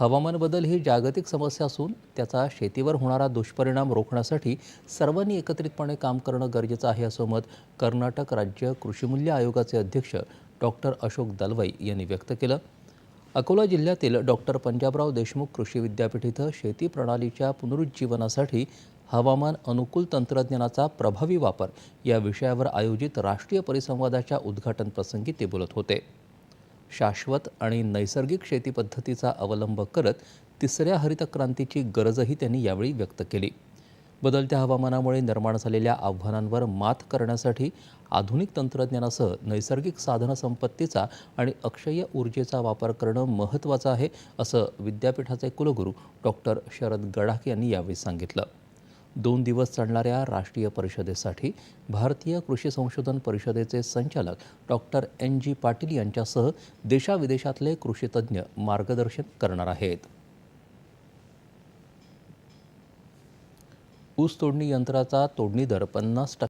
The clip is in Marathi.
हवामान बदल ही जागतिक समस्या असून त्याचा शेतीवर होणारा दुष्परिणाम रोखण्यासाठी सर्वांनी एकत्रितपणे काम करणं गरजेचं आहे असं मत कर्नाटक राज्य कृषीमूल्य आयोगाचे अध्यक्ष डॉक्टर अशोक दलवाई यांनी व्यक्त केलं. अकोला जिल्ह्यातील डॉक्टर पंजाबराव देशमुख कृषी विद्यापीठ इथं शेती प्रणालीच्या पुनरुज्जीवनासाठी हवामान अनुकूल तंत्रज्ञानाचा प्रभावी वापर या विषयावर आयोजित राष्ट्रीय परिसंवादाच्या उद्घाटन प्रसंगी ते बोलत होते. शाश्वत आणि नैसर्गिक शेती पद्धतीचा अवलंब करत तिसऱ्या हरित क्रांतीची गरजही त्यांनी यावेळी व्यक्त केली. बदलत्या हवामानामुळे निर्माण झालेल्या आव्हानांवर मात करण्यासाठी आधुनिक तंत्रज्ञानासह नैसर्गिक साधनसंपत्तीचा आणि अक्षय ऊर्जेचा वापर करणं महत्त्वाचं आहे असं विद्यापीठाचे कुलगुरू डॉक्टर शरद गडाख यांनी यावेळी सांगितलं. दोन दिवस चालणाऱ्या राष्ट्रीय परिषदेसाठी भारतीय कृषी संशोधन परिषदेचे संचालक डॉक्टर एन जी पाटील यांच्यासह देशाविदेशातले कृषीतज्ज्ञ मार्गदर्शन करणार आहेत. ऊस तोडणी यंत्राचा तोडणी दर पन्नास टक्के